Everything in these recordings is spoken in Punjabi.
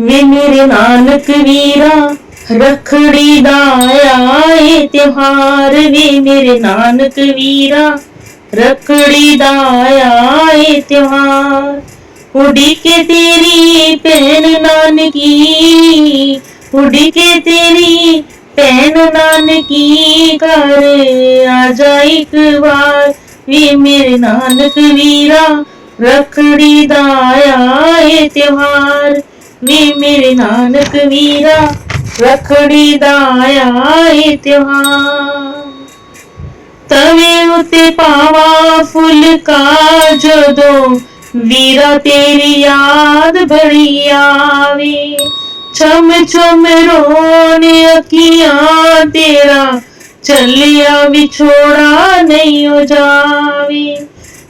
ਵੇ ਮੇਰੇ ਨਾਨਕ ਵੀਰਾ, ਰਖੜੀ ਦਾ ਆਇਆ ਏ ਤਿਉਹਾਰ ਵੇ ਮੇਰੇ ਨਾਨਕ ਵੀਰਾ, ਰਖੜੀ ਦਾ ਆਇਆ ਏ ਤਿਉਹਾਰ। ਉਡੀ ਕੇ ਤੇਰੀ ਭੈਣ ਨਾਨਕੀ ਉਡੀ ਕੇ ਤੇਰੀ ਭੈਣ ਨਾਨਕੀ, ਘਰ ਆ ਜਾ ਇੱਕ ਵਾਰ। ਵੀ ਮੇਰੇ ਨਾਨਕ ਵੀਰਾ, ਰਖੜੀ ਦਾ ਆਏ ਏ ਤਿਉਹਾਰ ਮੇਰੇ ਨਾਨਕ ਵੀਰਾ, ਰਖੜੀ ਦਾ ਆਇਆ ਤਿਉਹਾਰ। ਤਵੇ ਉਤੇ ਪਾਵਾ ਫੁਲਕਾ ਜਦੋਂ ਵੀਰਾ ਤੇਰੀ ਯਾਦ ਬੜੀ ਆਵੇ। ਛਮ ਛਮ ਰੋਣ ਅੱਖੀਆਂ ਤੇਰਾ, ਚੱਲਿਆ ਵਿਛੋੜਾ ਨਹੀਂ ਹੋ ਜਾਵੇ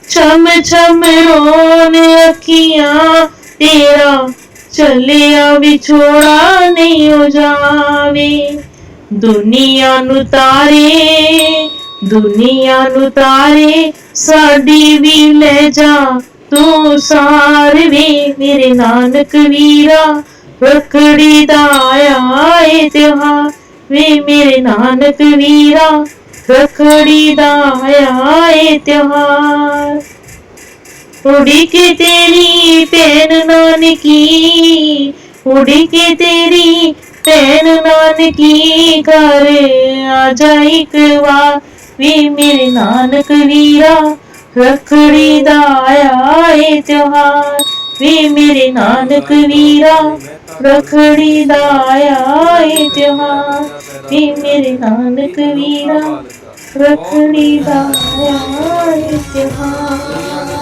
ਛਮ ਛਮ ਰੋਣ ਅੱਖੀਆਂ ਤੇਰਾ ਚੱਲਿਆ ਵਿਛੋੜਾ ਨਹੀਂ ਹੋ ਜਾਵੇ। ਦੁਨੀਆ ਨੂੰ ਤਾਰੇ, ਦੁਨੀਆ ਨੂੰ ਤਾਰੇ, ਸਾਡੀ ਵੀ ਲੈ ਜਾ। ਤੂੰ ਸਾਰਵੇ ਮੇਰੇ ਨਾਨਕ ਵੀਰਾ। ਰਖੜੀ ਦਾ ਆਏ ਤਿਉਹਾਰ ਵੇ ਮੇਰੇ ਨਾਨਕ ਵੀਰਾ। ਰਖੜੀ ਦਾ ਆਇਆ ਤਿਉਹਾਰ। ਉਡੀ ਕੇ ਤੇਰੀ ਭੈਣ ਨਾਨਕੀ ਉਡੀ ਕੇ ਤੇਰੀ ਭੈਣ ਨਾਨਕੀ, ਘਰ ਆ ਜਾ ਇੱਕ ਵਾਰ, ਵੀ ਮੇਰੇ ਨਾਨਕ ਵੀਰਾ ਰਖੜੀ ਦਾ ਆਇਆ ਏ ਤਿਉਹਾਰ, ਵੀ ਮੇਰੇ ਨਾਨਕ ਵੀਰਾ ਰਖੜੀ ਦਾ ਆਏ ਤਿਉਹਾਰ, ਵੀ ਮੇਰੇ ਨਾਨਕ ਵੀਰਾ ਰਖੜੀ ਦਾ ਆਇਆ ਤਿਉਹਾਰ।